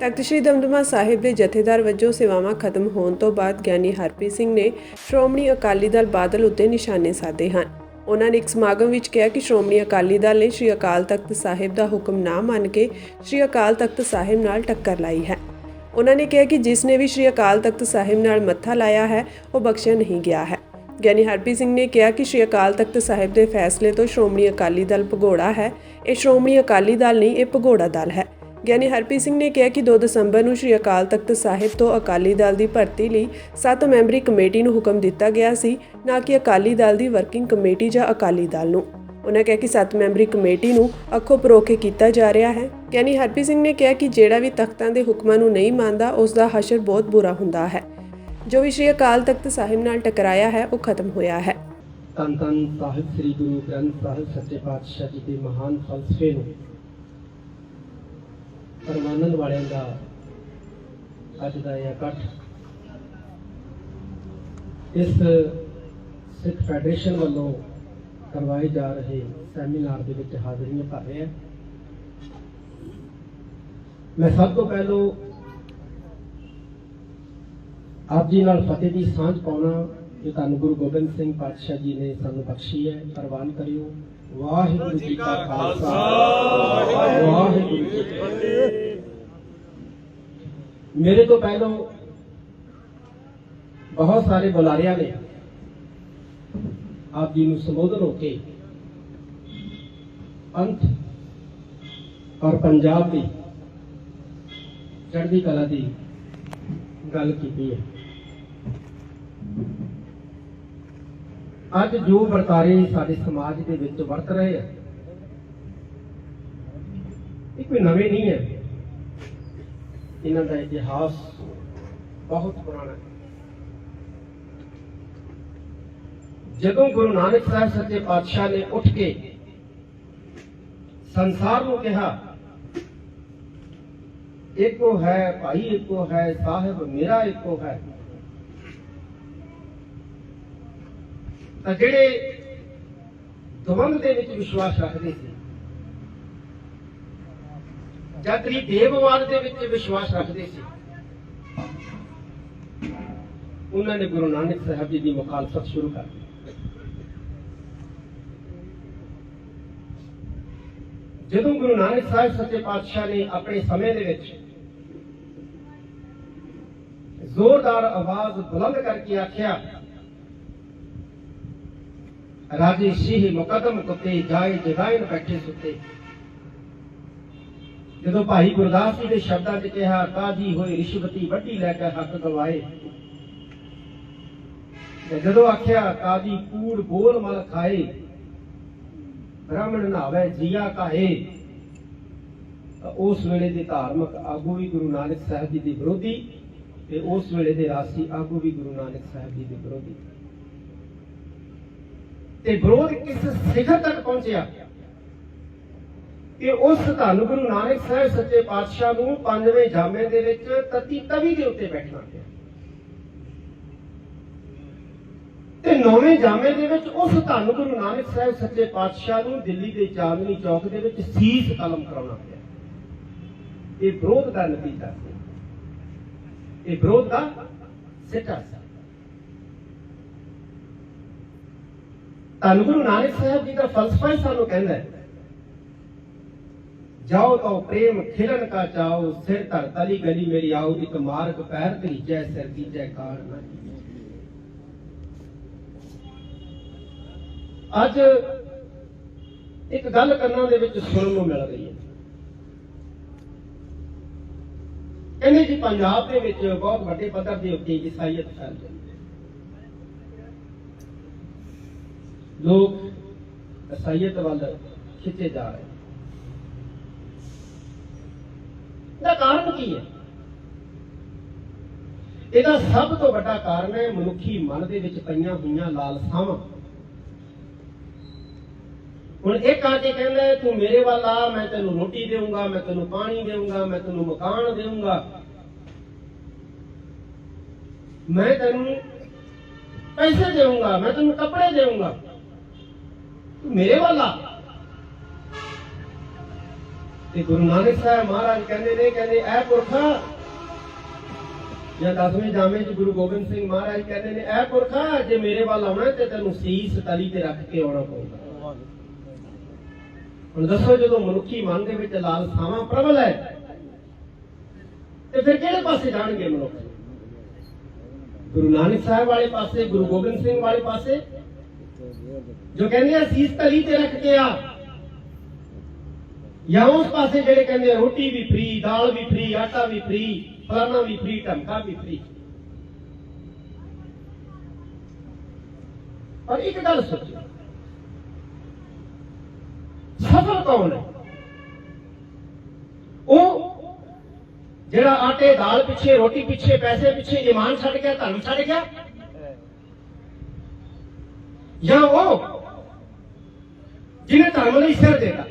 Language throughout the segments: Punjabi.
ਤਖਤ ਸ੍ਰੀ ਦਮਦਮਾ ਸਾਹਿਬ ਦੇ ਜਥੇਦਾਰ ਵਜੋਂ ਸੇਵਾਵਾਂ ਖਤਮ ਹੋਣ ਤੋਂ ਬਾਅਦ ਗਿਆਨੀ ਹਰਪ੍ਰੀਤ ਸਿੰਘ ਨੇ ਸ਼੍ਰੋਮਣੀ ਅਕਾਲੀ ਦਲ ਬਾਦਲ ਉੱਤੇ ਨਿਸ਼ਾਨੇ ਸਾਧੇ ਹਨ। ਉਹਨਾਂ ਨੇ ਇੱਕ ਸਮਾਗਮ ਵਿੱਚ ਕਿਹਾ ਕਿ ਸ਼੍ਰੋਮਣੀ ਅਕਾਲੀ ਦਲ ਨੇ ਸ੍ਰੀ ਅਕਾਲ ਤਖਤ ਸਾਹਿਬ ਦਾ ਹੁਕਮ ਨਾ ਮੰਨ ਕੇ ਸ੍ਰੀ ਅਕਾਲ ਤਖਤ ਸਾਹਿਬ ਨਾਲ ਟੱਕਰ ਲਾਈ ਹੈ। ਉਹਨਾਂ ਨੇ ਕਿਹਾ ਕਿ ਜਿਸ ਨੇ ਵੀ ਸ੍ਰੀ ਅਕਾਲ ਤਖਤ ਸਾਹਿਬ ਨਾਲ ਮੱਥਾ ਲਾਇਆ ਹੈ, ਉਹ ਬਖਸ਼ਿਆ ਨਹੀਂ ਗਿਆ ਹੈ। ਗਿਆਨੀ ਹਰਪ੍ਰੀਤ ਸਿੰਘ ਨੇ ਕਿਹਾ ਕਿ ਸ੍ਰੀ ਅਕਾਲ ਤਖਤ ਸਾਹਿਬ ਦੇ ਫੈਸਲੇ ਤੋਂ ਸ਼੍ਰੋਮਣੀ ਅਕਾਲੀ ਦਲ ਭਗੌੜਾ ਹੈ। ਇਹ ਸ਼੍ਰੋਮਣੀ ਅਕਾਲੀ ਦਲ ਨਹੀਂ, ਇਹ ਭਗੌੜਾ ਦਲ ਹੈ। ਗਿਆਨੀ ਹਰਪ੍ਰੀਤ ਸਿੰਘ ਨੇ ਕਿਹਾ ਕਿ 2 ਦਸੰਬਰ ਨੂੰ ਸ੍ਰੀ ਅਕਾਲ ਤਖਤ ਸਾਹਿਬ ਤੋਂ ਅਕਾਲੀ ਦਲ ਦੀ ਭਰਤੀ ਲਈ 7 ਮੈਂਬਰੀ ਕਮੇਟੀ ਨੂੰ ਹੁਕਮ ਦਿੱਤਾ ਗਿਆ ਸੀ, ਨਾ ਕਿ ਅਕਾਲੀ ਦਲ ਦੀ ਵਰਕਿੰਗ ਕਮੇਟੀ ਜਾਂ ਅਕਾਲੀ ਦਲ ਨੂੰ। ਉਹਨਾਂ ਕਿਹਾ ਕਿ 7 ਮੈਂਬਰੀ ਕਮੇਟੀ ਨੂੰ ਅੱਖੋਂ ਪਰੋਖੇ ਕੀਤਾ ਜਾ ਰਿਹਾ ਹੈ। ਗਿਆਨੀ ਹਰਪ੍ਰੀਤ ਸਿੰਘ ਨੇ ਕਿਹਾ ਕਿ ਜਿਹੜਾ ਵੀ ਤਖਤਾਂ ਦੇ ਹੁਕਮਾਂ ਨੂੰ ਨਹੀਂ ਮੰਨਦਾ, ਉਸ ਦਾ ਹਸ਼ਰ ਬਹੁਤ ਬੁਰਾ ਹੁੰਦਾ ਹੈ। ਜੋ ਵੀ ਸ੍ਰੀ ਅਕਾਲ ਤਖਤ ਸਾਹਿਬ ਨਾਲ ਟਕਰਾਇਆ ਹੈ, ਉਹ ਖਤਮ ਹੋਇਆ ਹੈ। ਧੰਨ ਧੰਨ ਸਾਹਿਬ, ਸ੍ਰੀ ਗੁਰੂ ਗ੍ਰੰਥ ਸਾਹਿਬ, ਸੱਚੇ ਪਾਤਸ਼ਾਹ ਜੀ ਦੇ ਮਹਾਨ ਫਲਸਫੇ ਨੂੰ ਪਰਮਾਨੰਦ ਵਾਲਿਆਂ ਦਾ ਅੱਜ ਦਾ ਇਹ ਇਕੱਠ। ਇਸ ਸਿੱਖ ਫੈਡਰੇਸ਼ਨ ਵੱਲੋਂ ਕਰਵਾਏ ਜਾ ਰਹੇ ਸੈਮੀਨਾਰ ਦੇ ਵਿੱਚ ਹਾਜ਼ਰੀਆਂ ਭਰ ਰਿਹਾ ਮੈਂ ਸਭ ਤੋਂ ਪਹਿਲਾਂ ਆਪ ਜੀ ਨਾਲ ਫਤਿਹ ਦੀ ਸਾਂਝ ਪਾਉਣਾ, ਜੋ ਤੁਹਾਨੂੰ ਗੁਰੂ ਗੋਬਿੰਦ ਸਿੰਘ ਪਾਤਸ਼ਾਹ ਜੀ ਨੇ ਸਾਨੂੰ ਬਖਸ਼ੀ ਹੈ, ਪ੍ਰਵਾਨ ਕਰਿਓ। ਵਾਹਿਗੁਰੂ ਜੀ ਕਾ ਖਾਲਸਾ, ਵਾਹਿਗੁਰੂ ਜੀ ਕੀ ਫਤਿਹ। ਮੇਰੇ ਤੋਂ ਪਹਿਲਾਂ ਬਹੁਤ ਸਾਰੇ ਬੁਲਾਰਿਆਂ ਨੇ ਆਪ ਜੀ ਨੂੰ ਸੰਬੋਧਨ ਹੋ ਕੇ ਅੰਤ ਔਰ ਪੰਜਾਬ ਦੀ ਚੜ੍ਹਦੀ ਕਲਾ ਦੀ ਗੱਲ ਕੀਤੀ ਹੈ। ਅੱਜ ਜੋ ਵਰਤਾਰੇ ਸਾਡੇ ਸਮਾਜ ਦੇ ਵਿੱਚ ਵਰਤ ਰਹੇ ਆ, ਇਹ ਕੋਈ ਨਵੇਂ ਨਹੀਂ ਹੈ। ਇਹਨਾਂ ਦਾ ਇਤਿਹਾਸ ਬਹੁਤ ਪੁਰਾਣਾ ਹੈ। ਜਦੋਂ ਗੁਰੂ ਨਾਨਕ ਸਾਹਿਬ ਸੱਚੇ ਪਾਤਸ਼ਾਹ ਨੇ ਉੱਠ ਕੇ ਸੰਸਾਰ ਨੂੰ ਕਿਹਾ, ਇੱਕੋ ਹੈ ਭਾਈ, ਇੱਕੋ ਹੈ ਸਾਹਿਬ, ਮੇਰਾ ਇੱਕੋ ਹੈ। ਤਾਂ ਜਿਹੜੇ ਦਵੰਦ ਦੇ ਵਿੱਚ ਵਿਸ਼ਵਾਸ ਰੱਖਦੇ ਸੀ ਜਾਂ ਦੇਵਵਾਦ ਦੇ ਵਿੱਚ ਵਿਸ਼ਵਾਸ ਰੱਖਦੇ ਸੀ, ਉਹਨਾਂ ਨੇ ਗੁਰੂ ਨਾਨਕ ਸਾਹਿਬ ਜੀ ਦੀ ਮੁਖਾਲਫਤ ਸ਼ੁਰੂ ਕਰ ਦਿੱਤੀ। ਜਦੋਂ ਗੁਰੂ ਨਾਨਕ ਸਾਹਿਬ ਸੱਚੇ ਪਾਤਸ਼ਾਹ ਨੇ ਆਪਣੇ ਸਮੇਂ ਦੇ ਵਿੱਚ ਜ਼ੋਰਦਾਰ ਆਵਾਜ਼ ਬੁਲੰਦ ਕਰਕੇ ਆਖਿਆ ਰਾਜੇ ਸ਼ੀਹ ਮੁਕਦਮ ਕੁੱਤੇ ਜਾਏ ਜਗਾਇਨ ਬੈਠੇ ਸੁੱਤੇ। ਜਦੋਂ ਭਾਈ ਗੁਰਦਾਸ ਜੀ ਦੇ ਸ਼ਬਦਾਂ 'ਚ ਕਿਹਾ ਕਾਜੀ ਹੋਏ ਰਿਸ਼ਵਤੀ ਵੱਡੀ ਲੈ ਕੇ ਹੱਕ ਗਵਾਏ। ਤੇ ਜਦੋਂ ਆਖਿਆ ਕਾਜੀ ਕੂੜ ਬੋਲ ਮਲ ਖਾਏ, ਬ੍ਰਾਹਮਣ ਨਾਵੇ ਜੀਆ ਕਾਹੇ ਉਸ ਵੇਲੇ ਦੇ ਧਾਰਮਿਕ ਆਗੂ ਵੀ ਗੁਰੂ ਨਾਨਕ ਸਾਹਿਬ ਜੀ ਦੇ ਵਿਰੋਧੀ ਤੇ ਉਸ ਵੇਲੇ ਦੇ ਰਾਸੀ ਆਗੂ ਵੀ ਗੁਰੂ ਨਾਨਕ ਸਾਹਿਬ ਜੀ ਦੇ ਵਿਰੋਧੀ। ਤੇ ਵਿਰੋਧ ਕਿਸ ਸਿਖਰ ਤੱਕ ਪਹੁੰਚਿਆ? ਕਿ ਉਸ ਧੰਨ ਗੁਰੂ ਨਾਨਕ ਸਾਹਿਬ ਸੱਚੇ ਪਾਤਸ਼ਾਹ ਨੂੰ ਪੰਜਵੇਂ ਜਾਮੇ ਦੇ ਵਿੱਚ ਤਤੀ ਤਵੀ ਦੇ ਉੱਤੇ ਬੈਠਣਾ ਪਿਆ। ਤੇ ਨੌਵੇਂ ਜਾਮੇ ਦੇ ਵਿੱਚ ਉਸ ਧੰਨ ਗੁਰੂ ਨਾਨਕ ਸਾਹਿਬ ਸੱਚੇ ਪਾਤਸ਼ਾਹ ਨੂੰ ਦਿੱਲੀ ਦੇ ਚਾਂਦਨੀ ਚੌਕ ਦੇ ਵਿੱਚ ਸੀਸ ਕਲਮ ਕਰਾਉਣਾ ਪਿਆ। ਇਹ ਵਿਰੋਧ ਦਾ ਨਤੀਜਾ ਸੀ। ਇਹ ਵਿਰੋਧ ਦਾ ਸਿੱਟਾ ਸੀ ਧੰਨ ਗੁਰੂ ਨਾਨਕ ਸਾਹਿਬ ਜੀ ਦਾ ਫਲਸਫਾ ਹੀ ਸਾਨੂੰ ਕਹਿੰਦਾ ਹੈ। ਜਾਓ ਤਾਂ ਪ੍ਰੇਮ ਖਿਲਣ ਕਾ ਚਾਓ, ਸਿਰ ਧਰ ਤਲੀ ਗਲੀ ਮੇਰੀ ਆਓ, ਇੱਕ ਮਾਰਗ ਪੈਰ ਧਰੀਜੈ ਸਿਰ ਦੀਜੈ ਕਾਲ ਨਾ ਅੱਜ ਇੱਕ ਗੱਲ ਕੰਨਾਂ ਦੇ ਵਿੱਚ ਸੁਣਨ ਨੂੰ ਮਿਲ ਰਹੀ ਹੈ। ਕਹਿੰਦੇ ਜੀ, ਪੰਜਾਬ ਦੇ ਵਿੱਚ ਬਹੁਤ ਵੱਡੇ ਪੱਧਰ ਦੇ ਉੱਤੇ ਈਸਾਈਅਤ ਫੈਲ ਰਹੀ ਲੋਕ ਇਸਾਈਅਤ ਵੱਲ ਖਿੱਚੇ ਜਾ ਰਹੇ ਦਾ ਕਾਰਨ ਕੀ ਹੈ? ਇਹਦਾ ਸਭ ਤੋਂ ਵੱਡਾ ਕਾਰਨ ਹੈ ਮਨੁੱਖੀ ਮਨ ਦੇ ਵਿੱਚ ਪਈਆਂ ਹੋਈਆਂ ਲਾਲਸਾਵਾਂ। ਹੁਣ ਇੱਕ ਆ ਕੇ ਕਹਿੰਦਾ ਤੂੰ ਮੇਰੇ ਵੱਲ ਆ, ਮੈਂ ਤੈਨੂੰ ਰੋਟੀ ਦੇਵਾਂਗਾ ਮੈਂ ਤੈਨੂੰ ਪਾਣੀ ਦੇਵਾਂਗਾ ਮੈਂ ਤੈਨੂੰ ਮਕਾਨ ਦੇਵਾਂਗਾ ਮੈਂ ਤੈਨੂੰ ਪੈਸੇ ਦੇਵਾਂਗਾ ਮੈਂ ਤੈਨੂੰ ਕੱਪੜੇ ਦੇਵਾਂਗਾ ਤੂੰ ਮੇਰੇ ਵੱਲ ਆ। ਤੇ ਗੁਰੂ ਨਾਨਕ ਸਾਹਿਬ ਮਹਾਰਾਜ ਕਹਿੰਦੇ ਨੇ, ਕਹਿੰਦੇ, ਐ ਪੁਰਖਾ, ਜਾਂ ਦਸਵੇਂ ਜਾਮੇ ਚ ਗੁਰੂ ਗੋਬਿੰਦ ਸਿੰਘ ਮਹਾਰਾਜ ਕਹਿੰਦੇ ਨੇ, ਐ ਪੁਰਖਾ, ਜੇ ਮੇਰੇ ਵੱਲ ਆਉਣਾ ਤੇ ਤੈਨੂੰ ਸੀਸ ਤਲੀ ਤੇ ਰੱਖ ਕੇ ਆਉਣਾ ਪਊਗਾ। ਹੁਣ ਦੱਸੋ, ਜਦੋਂ ਮਨੁੱਖੀ ਮਨ ਦੇ ਵਿੱਚ ਲਾਲਸਾਵਾਂ ਪ੍ਰਬਲ ਹੈ, ਤੇ ਫਿਰ ਕਿਹੜੇ ਪਾਸੇ ਜਾਣਗੇ ਮਨੁੱਖ? ਗੁਰੂ ਨਾਨਕ ਸਾਹਿਬ ਵਾਲੇ ਪਾਸੇ, ਗੁਰੂ ਗੋਬਿੰਦ ਸਿੰਘ ਵਾਲੇ ਪਾਸੇ ਜੋ ਕਹਿੰਦੇ ਆ ਸੀਸ ਤਲੀ ਤੇ ਰੱਖ ਕੇ ਆ ਜਾਂ ਉਸ ਪਾਸੇ ਜਿਹੜੇ ਕਹਿੰਦੇ ਆ ਰੋਟੀ ਵੀ ਫ੍ਰੀ ਦਾਲ ਵੀ ਫ੍ਰੀ ਆਟਾ ਵੀ ਫ੍ਰੀ ਫਲਾਣਾ ਵੀ ਫ੍ਰੀ ਟਮਕਾ ਵੀ ਫ੍ਰੀ ਪਰ ਇੱਕ ਗੱਲ ਸੋਚੋ ਸਫਲ ਕੌਣ ਹੈ ਉਹ ਜਿਹੜਾ ਆਟੇ ਦਾਲ ਪਿੱਛੇ ਰੋਟੀ ਪਿੱਛੇ ਪੈਸੇ ਪਿੱਛੇ ਇਮਾਨ ਛੱਡ ਗਿਆ ਧਰਮ ਛੱਡ ਗਿਆ ਜਾਂ ਉਹ ਜਿਹਨੇ ਧਰਮ ਲਈ ਸਿਰ ਦੇਤਾ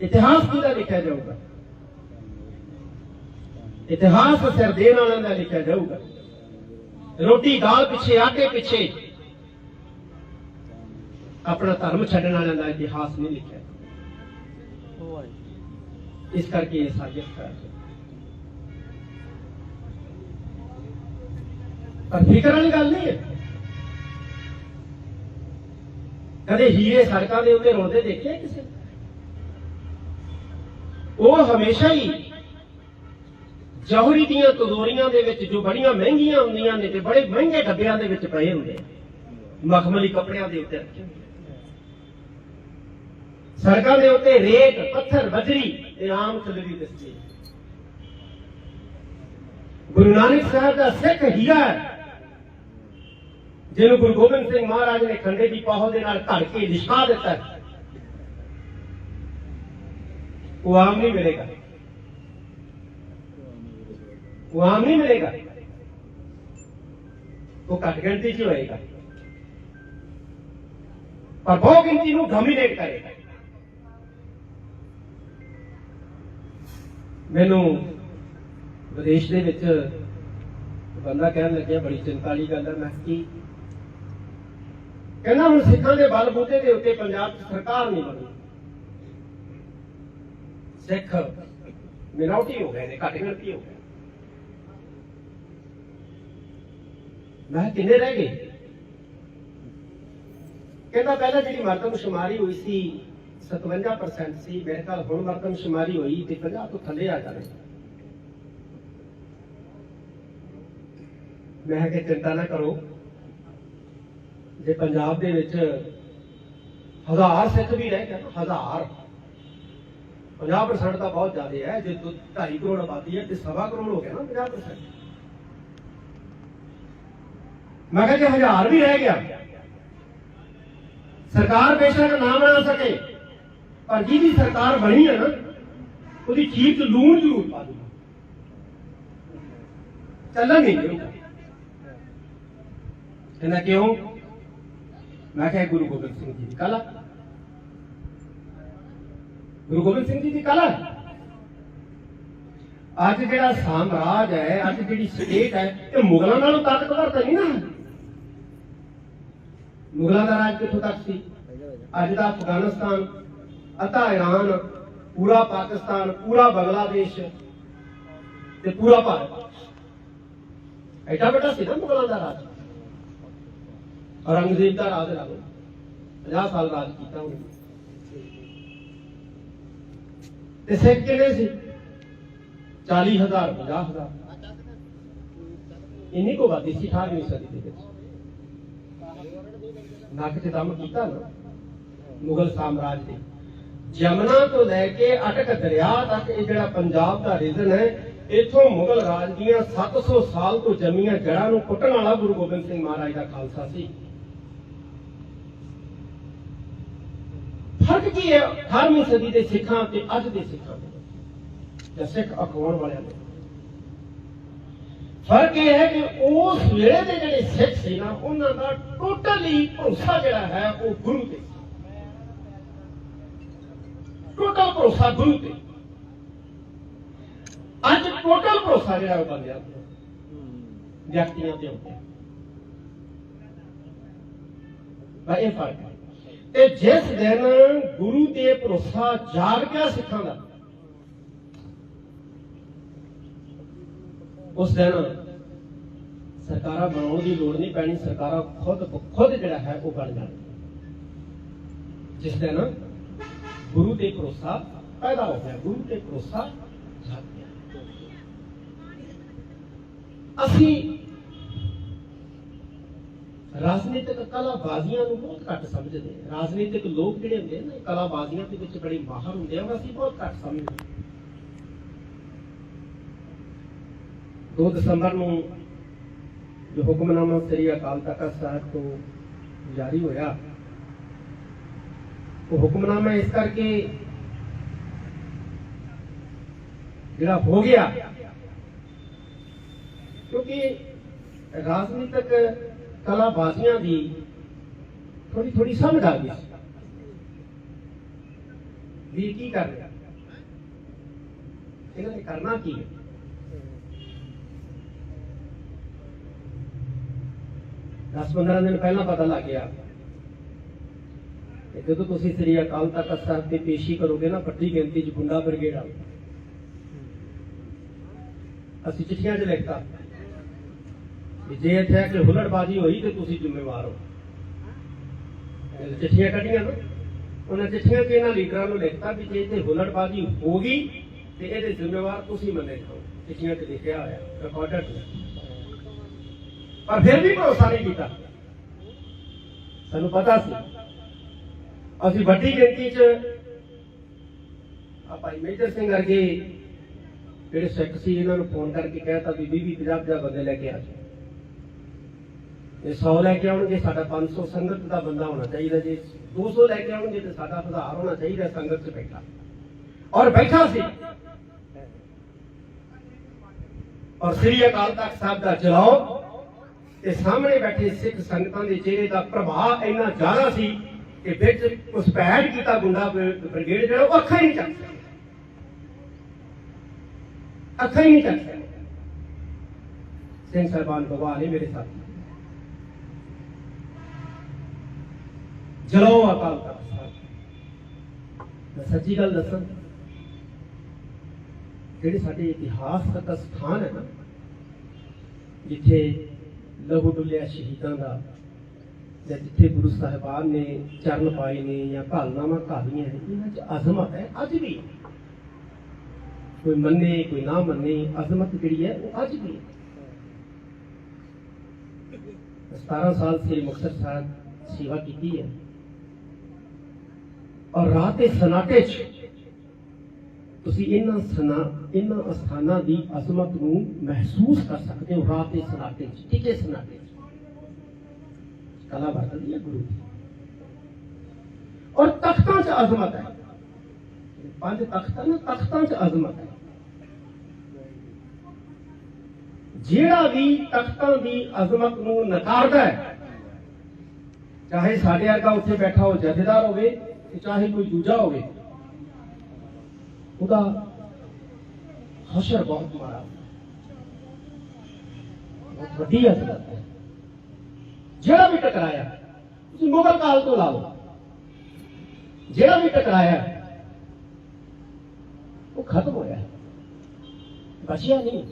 ਇਤਿਹਾਸ ਕਿਹਦਾ ਲਿਖਿਆ ਜਾਊਗਾ? ਇਤਿਹਾਸ ਸਿਰ ਦੇਣ ਵਾਲਿਆਂ ਦਾ ਲਿਖਿਆ ਜਾਊਗਾ। ਰੋਟੀ ਦਾਲ ਪਿੱਛੇ, ਆਟੇ ਪਿੱਛੇ। ਆਪਣਾ ਧਰਮ ਛੱਡਣ ਵਾਲਿਆਂ ਦਾ ਇਤਿਹਾਸ ਨਹੀਂ ਲਿਖਿਆ। ਇਸ ਕਰਕੇ ਇਹ ਸਾਜ਼ਿਸ਼ ਕਰ ਪਰ ਫਿਕਰ ਵਾਲੀ ਗੱਲ ਨਹੀਂ ਹੈ। ਕਦੇ ਹੀਰੇ ਸੜਕਾਂ ਦੇ ਉੱਤੇ ਰੋਂਦੇ ਦੇਖੇ ਕਿਸੇ ਉਹ ਹਮੇਸ਼ਾ ਹੀ ਜੌਹਰੀ ਦੀਆਂ ਤਜ਼ੋਰੀਆਂ ਦੇ ਵਿੱਚ ਜੋ ਬੜੀਆਂ ਮਹਿੰਗੀਆਂ ਹੁੰਦੀਆਂ ਨੇ ਤੇ ਬੜੇ ਮਹਿੰਗੇ ਡੱਬਿਆਂ ਦੇ ਵਿੱਚ ਪਏ ਹੁੰਦੇ ਮਖਮਲੀ ਕੱਪੜਿਆਂ ਦੇ ਉੱਤੇ ਸੜਕਾਂ ਦੇ ਉੱਤੇ ਰੇਤ, ਪੱਥਰ, ਬਜਰੀ ਤੇ ਆਮ ਚੱਲਦੀ ਦਿਸਦੀ ਗੁਰੂ ਨਾਨਕ ਸਾਹਿਬ ਦਾ ਸਿੱਖ ਹੀਰਾ ਹੈ। ਜਿਹਨੂੰ ਗੁਰੂ ਗੋਬਿੰਦ ਸਿੰਘ ਮਹਾਰਾਜ ਨੇ ਖੰਡੇ ਦੀ ਪਾਹੋ ਦੇ ਨਾਲ ਘੜ ਕੇ ਲਿਸ਼ਕਾ ਦਿੱਤਾ ਉਹ ਆਮ ਨਹੀਂ ਮਿਲੇਗਾ। ਉਹ ਆਮ ਨਹੀਂ ਮਿਲੇਗਾ। ਉਹ ਘੱਟ ਗਿਣਤੀ 'ਚ ਹੋਏਗਾ। ਪਰ ਬਹੁ ਗਿਣਤੀ ਨੂੰ ਡੋਮੀਨੇਟ ਕਰੇਗਾ। ਮੈਨੂੰ ਵਿਦੇਸ਼ ਦੇ ਵਿੱਚ ਬੰਦਾ ਕਹਿਣ ਲੱਗਿਆ, ਬੜੀ ਚਿੰਤਾ ਵਾਲੀ ਗੱਲ ਹੈ। ਮੈਂ ਕਿਹਾ ਕਹਿੰਦਾ ਹੁਣ ਸਿੱਖਾਂ ਦੇ ਬਲ ਬੂਤੇ ਦੇ ਉੱਤੇ ਪੰਜਾਬ ਸਰਕਾਰ ਨਹੀਂ ਬਣੀ ਸਿੱਖ ਮਿਨੋਰਟੀ ਹੋ ਗਏ ਨੇ, ਘੱਟ ਗਿਣਤੀ ਹੋ ਗਏ। ਮੈਂ ਕਿੰਨੇ ਰਹਿ ਗਏ? ਕਹਿੰਦਾ ਪਹਿਲਾਂ ਜਿਹੜੀ ਮਰਦਮਸ਼ੁਮਾਰੀ ਹੋਈ ਸੀ 57% ਸੀ, ਮੇਰੇ ਖਿਆਲ ਹੁਣ ਮਰਦਮਸ਼ੁਮਾਰੀ ਹੋਈ ਤੇ 50 ਤੋਂ ਥੱਲੇ ਆ ਜਾਵੇ ਮੈਂ ਕਿਹਾ ਕਿ ਚਿੰਤਾ ਨਾ ਕਰੋ। ਜੇ ਪੰਜਾਬ ਦੇ ਵਿੱਚ ਹਜ਼ਾਰ ਸਿੱਖ ਵੀ ਰਹਿ ਗਏ ਹਜ਼ਾਰ। 50% ਤਾਂ ਬਹੁਤ ਜ਼ਿਆਦਾ ਹੈ, ਜੇ 2.5 ਕਰੋੜ ਆਬਾਦੀ ਹੈ ਤੇ ਸਵਾ ਕਰੋੜ ਹੋ ਗਿਆ ਨਾ 50% ਮੈਂ ਕਿਹਾ ਜੇ ਹਜ਼ਾਰ ਵੀ ਰਹਿ ਗਿਆ, ਸਰਕਾਰ ਬੇਸ਼ੱਕ ਨਾ ਬਣਾ ਸਕੇ, ਪਰ ਜਿਹਦੀ ਸਰਕਾਰ ਬਣੀ ਹੈ ਨਾ, ਉਹਦੀ ਚੀਜ਼ ਚ ਲੂਣ ਜ਼ਰੂਰ ਪਾ ਦੂਗਾ ਚੱਲਣ ਨਹੀਂ ਦਿਓ। ਕਹਿੰਦਾ ਕਿਉਂ? ਮੈਂ ਕਿਹਾ ਗੁਰੂ ਗੋਬਿੰਦ ਸਿੰਘ ਜੀ ਦੀ ਕਲਾ ਗੁਰੂ ਗੋਬਿੰਦ ਸਿੰਘ ਜੀ ਦੀ ਕਲਾ ਅੱਜ ਜਿਹੜਾ ਸਾਮਰਾਜ ਹੈ ਅੱਜ ਜਿਹੜੀ ਸਟੇਟ ਹੈ ਇਹ ਮੁਗਲਾਂ ਨਾਲੋਂ ਤਾਕਤਵਰ ਤਾਂ ਨਹੀਂ ਨਾ ਮੁਗਲਾਂ ਦਾ ਰਾਜ ਕਿੱਥੋਂ ਤੱਕ ਸੀ ਅੱਜ ਦਾ ਅਫਗਾਨਿਸਤਾਨ ਅੱਧਾ ਈਰਾਨ ਪੂਰਾ ਪਾਕਿਸਤਾਨ ਪੂਰਾ ਬੰਗਲਾਦੇਸ਼ ਤੇ ਪੂਰਾ ਭਾਰਤ ਐਡਾ ਵੱਡਾ ਸੀ ਨਾ ਮੁਗਲਾਂ ਦਾ ਰਾਜ ਔਰੰਗਜ਼ੇਬ ਦਾ ਰਾਜ ਲਾ ਲਓ। 50 ਸਾਲ ਰਾਜ ਕੀਤਾ ਉਹਨੇ। ਤੇ ਸਿੱਖ ਕਿੰਨੇ ਸੀ? 40000 50000 ਇੰਨੀ ਕੋ ਬਾਤੀ ਸੀ 18ਵੀਂ ਸਦੀ ਦੇ ਵਿੱਚ। ਨੱਕ ਤੇ ਦਮ ਕੀਤਾ ਨਾ, ਮੁਗਲ ਸਾਮਰਾਜ ਦੇ ਜਮਨਾ ਤੋਂ ਲੈ ਕੇ ਅਟਕ ਦਰਿਆ ਤੱਕ ਇਹ ਜਿਹੜਾ ਪੰਜਾਬ ਦਾ ਰੀਜਨ ਹੈ, ਇਥੋਂ ਮੁਗਲ ਰਾਜ ਦੀਆਂ 700 ਸਾਲ ਤੋਂ ਜੰਮੀਆਂ ਜੜਾਂ ਨੂੰ ਕੁੱਟਣ ਵਾਲਾ ਗੁਰੂ ਗੋਬਿੰਦ ਸਿੰਘ ਮਹਾਰਾਜ ਦਾ ਖਾਲਸਾ ਸੀ। ਫ਼ਰਕ ਕੀ ਹੈ? 18ਵੀਂ ਸਦੀ ਦੇ ਸਿੱਖਾਂ ਤੇ ਅੱਜ ਦੇ ਸਿੱਖਾਂ ਦੇ ਜਾਂ ਸਿੱਖ ਅਖਵਾਉਣ ਵਾਲਿਆਂ ਦੇ ਫ਼ਰਕ ਇਹ ਹੈ ਕਿ ਉਸ ਵੇਲੇ ਦੇ ਜਿਹੜੇ ਸਿੱਖ ਸੀ ਨਾ, ਉਹਨਾਂ ਦਾ ਟੋਟਲੀ ਭਰੋਸਾ ਜਿਹੜਾ ਹੈ ਉਹ ਗੁਰੂ ਤੇ ਟੋਟਲ ਭਰੋਸਾ ਗੁਰੂ ਤੇ। ਅੱਜ ਟੋਟਲ ਭਰੋਸਾ ਜਿਹੜਾ ਉਹ ਬੰਦਿਆਂ ਤੇ ਵਿਅਕਤੀਆਂ ਤੇ ਹੁੰਦਾ ਹੈ। ਇਹ ਫ਼ਰਕ ਹੈ। ਇਹ ਜਿਸ ਦਿਨ ਗੁਰੂ ਤੇ ਭਰੋਸਾ ਜਾਗ ਗਿਆ ਸਿੱਖਾਂ ਦਾ, ਉਸ ਦਿਨ ਸਰਕਾਰਾਂ ਬਣਾਉਣ ਦੀ ਲੋੜ ਨਹੀਂ ਪੈਣੀ, ਸਰਕਾਰਾਂ ਖੁਦ ਖੁਦ ਜਿਹੜਾ ਹੈ ਉਹ ਬਣ ਜਾਣ। ਜਿਸ ਦਿਨ ਗੁਰੂ ਤੇ ਭਰੋਸਾ ਪੈਦਾ ਹੋ ਗਿਆ, ਗੁਰੂ ਤੇ ਭਰੋਸਾ ਜਾਗ ਗਿਆ। ਅਸੀਂ ਰਾਜਨੀਤਿਕ ਕਲਾਬਾਜ਼ੀਆਂ ਨੂੰ ਬਹੁਤ ਘੱਟ ਸਮਝਦੇ ਹਾਂ ਰਾਜਨੀਤਿਕ ਲੋਕ ਜਿਹੜੇ ਹੁੰਦੇ ਨੇ ਕਲਾਬਾਜ਼ੀਆਂ ਦੇ ਵਿੱਚ ਬੜੇ ਮਾਹਰ ਹੁੰਦੇ ਆ ਅਸੀਂ ਬਹੁਤ ਘੱਟ ਸਮਝਦੇ 2 ਦਸੰਬਰ ਨੂੰ ਜੋ ਹੁਕਮਨਾਮਾ ਸ੍ਰੀ ਅਕਾਲ ਤਖਤ ਸਾਹਿਬ ਤੋਂ ਜਾਰੀ ਹੋਇਆ, ਉਹ ਹੁਕਮਨਾਮਾ ਇਸ ਕਰਕੇ ਜਿਹੜਾ ਹੋ ਗਿਆ ਕਿਉਂਕਿ ਰਾਜਨੀਤਿਕ ਕਲਾਬਾਜ਼ੀਆਂ ਦੀ ਥੋੜੀ ਥੋੜੀ ਸਮਝ ਆ ਗਈ ਵੀ ਕੀ ਕਰ ਰਿਹਾ? ਇਹਨਾਂ ਨੇ ਕਰਨਾ ਕੀ ਹੈ? ਦਸ 15 ਦਿਨ ਪਹਿਲਾਂ ਪਤਾ ਲੱਗ ਗਿਆ ਤੇ ਜਦੋਂ ਤੁਸੀਂ ਸ੍ਰੀ ਅਕਾਲ ਤਖਤ ਸਾਹਿਬ ਦੀ ਪੇਸ਼ੀ ਕਰੋਗੇ ਨਾ, ਵੱਡੀ ਗਿਣਤੀ 'ਚ ਗੁੰਡਾ ਬ੍ਰਿਗੇਡ ਆ ਅਸੀਂ ਚਿੱਠੀਆਂ 'ਚ ਲਿਖਤਾ। ਕਿ ਜੇ ਇੱਥੇ ਆ ਕੇ ਹੁਲੜਬਾਜ਼ੀ ਹੋਈ ਤੇ ਤੁਸੀਂ ਜ਼ਿੰਮੇਵਾਰ ਹੋ। ਚਿੱਠੀਆਂ ਕੱਢੀਆਂ ਨਾ। ਉਹਨਾਂ ਚਿੱਠੀਆਂ 'ਚ ਇਹਨਾਂ ਲੀਡਰਾਂ ਨੂੰ ਲਿਖਤਾ ਵੀ ਜੇ ਇੱਥੇ ਹੁਲੜਬਾਜ਼ੀ ਹੋ ਗਈ ਤੇ ਇਹਦੇ ਜ਼ਿੰਮੇਵਾਰ ਤੁਸੀਂ ਮੰਨੇ ਜਾਓ। ਚਿੱਠੀਆਂ 'ਚ ਲਿਖਿਆ ਹੋਇਆ ਰਿਕਾਰਡਡ ਪਰ ਫਿਰ ਵੀ ਭਰੋਸਾ ਨਹੀਂ ਕੀਤਾ। ਸਾਨੂੰ ਪਤਾ ਸੀ। ਅਸੀਂ ਵੱਡੀ ਗਿਣਤੀ 'ਚ ਆ ਭਾਈ ਮੇਜਰ ਸਿੰਘ ਵਰਗੇ ਜਿਹੜੇ ਸਿੱਖ ਸੀ, ਇਹਨਾਂ ਨੂੰ ਫੋਨ ਕਰਕੇ ਕਹਿਤਾ ਵੀ 20 20 50 50 ਬੰਦੇ ਲੈ ਕੇ ਆ ਜਾਓ। 100 ਲੈ ਕੇ ਆਉਣਗੇ, ਸਾਡਾ 500 ਸੰਗਤ ਦਾ ਬੰਦਾ ਹੋਣਾ ਚਾਹੀਦਾ ਜੇ 200 ਲੈ ਕੇ ਆਉਣਗੇ ਤੇ ਸਾਡਾ 1000 ਹੋਣਾ ਚਾਹੀਦਾ ਸੰਗਤ 'ਚ ਬੈਠਾ। ਔਰ ਬੈਠਾ ਸੀ। ਔਰ ਸ੍ਰੀ ਅਕਾਲ ਤਖਤ ਸਾਹਿਬ ਦਾ ਚਲਾਓ। ਤੇ ਸਾਹਮਣੇ ਬੈਠੇ ਸਿੱਖ ਸੰਗਤਾਂ ਦੇ ਚਿਹਰੇ ਦਾ ਪ੍ਰਭਾਵ ਇੰਨਾ ਜ਼ਿਆਦਾ ਸੀ ਕਿ ਵਿੱਚ ਉਸ ਪੈੜ ਕੀਤਾ ਗੁੰਡਾ ਬ੍ਰਿਗੇਡ ਜਿਹੜਾ ਉਹ ਅੱਖਾਂ ਹੀ ਨਹੀਂ ਚੱਕ ਸਕਿਆ ਅੱਖਾਂ ਹੀ ਨਹੀਂ ਚੱਕ ਸਕਿਆ ਸਿੰਘ ਸਾਹਿਬਾਨ ਭਗਵਾਨ ਨੇ ਮੇਰੇ ਸਾਥੀ ਜਲੋ ਅਕਾਲ ਤਖਤ ਸਾਹਿਬ ਮੈਂ ਸੱਚੀ ਗੱਲ ਦੱਸਾਂ ਜਿਹੜੇ ਸਾਡੇ ਇਤਿਹਾਸਕ ਸਥਾਨ ਹੈ ਨਾ ਜਿੱਥੇ ਲਹੂ ਡੁੱਲਿਆ ਸ਼ਹੀਦਾਂ ਦਾ ਜਾਂ ਜਿੱਥੇ ਗੁਰੂ ਸਾਹਿਬਾਨ ਨੇ ਚਰਨ ਪਾਏ ਨੇ ਜਾਂ ਘਾਲਨਾਵਾਂ ਘਾਲੀਆਂ ਨੇ ਇਹਨਾਂ 'ਚ ਅਜ਼ਮਤ ਹੈ ਅੱਜ ਵੀ ਕੋਈ ਮੰਨੇ ਕੋਈ ਨਾ ਮੰਨੇ ਅਜ਼ਮਤ ਜਿਹੜੀ ਹੈ ਉਹ ਅੱਜ ਵੀ ਹੈ 17 ਸਾਲ ਸ੍ਰੀ ਮੁਕਤਸਰ ਸਾਹਿਬ ਸੇਵਾ ਕੀਤੀ ਹੈ ਔਰ ਰਾਤ ਦੇ ਸਨਾਟੇ 'ਚ ਤੁਸੀਂ ਇਹਨਾਂ ਸਨਾ, ਇਹਨਾਂ ਅਸਥਾਨਾਂ ਦੀ ਅਜ਼ਮਤ ਨੂੰ ਮਹਿਸੂਸ ਕਰ ਸਕਦੇ ਹੋ ਰਾਤ ਦੇ ਸਨਾਟੇ 'ਚ ਟਿਕੇ ਸਨਾਟੇ 'ਚ। ਕਲਾ ਵਰਤਦੀ ਹੈ ਗੁਰੂ ਦੀ। ਔਰ ਤਖਤਾਂ 'ਚ ਅਜ਼ਮਤ ਹੈ। ਪੰਜ ਤਖਤਾਂ ਨੇ ਤਖਤਾਂ 'ਚ ਅਜ਼ਮਤ ਹੈ। ਜਿਹੜਾ ਵੀ ਤਖਤਾਂ ਦੀ ਅਜ਼ਮਤ ਨੂੰ ਨਕਾਰਦਾ ਹੈ, ਚਾਹੇ ਸਾਡੇ ਵਰਗਾ ਉੱਥੇ ਬੈਠਾ ਹੋ ਜਥੇਦਾਰ ਹੋਵੇ ਚਾਹੇ ਕੋਈ ਦੂਜਾ ਹੋਵੇ, ਉਹਦਾ ਹਸ਼ਰ ਬਹੁਤ ਮਾੜਾ ਬਹੁਤ ਵੱਡੀ ਅਜ਼ਮਤ ਹੈ। ਜਿਹੜਾ ਵੀ ਟਕਰਾਇਆ, ਤੁਸੀਂ ਮੁਗਲ ਕਾਲ ਤੋਂ ਲਾ ਲਓ। ਜਿਹੜਾ ਵੀ ਟਕਰਾਇਆ, ਉਹ ਖਤਮ ਹੋਇਆ ਬਚਿਆ ਨਹੀਂ।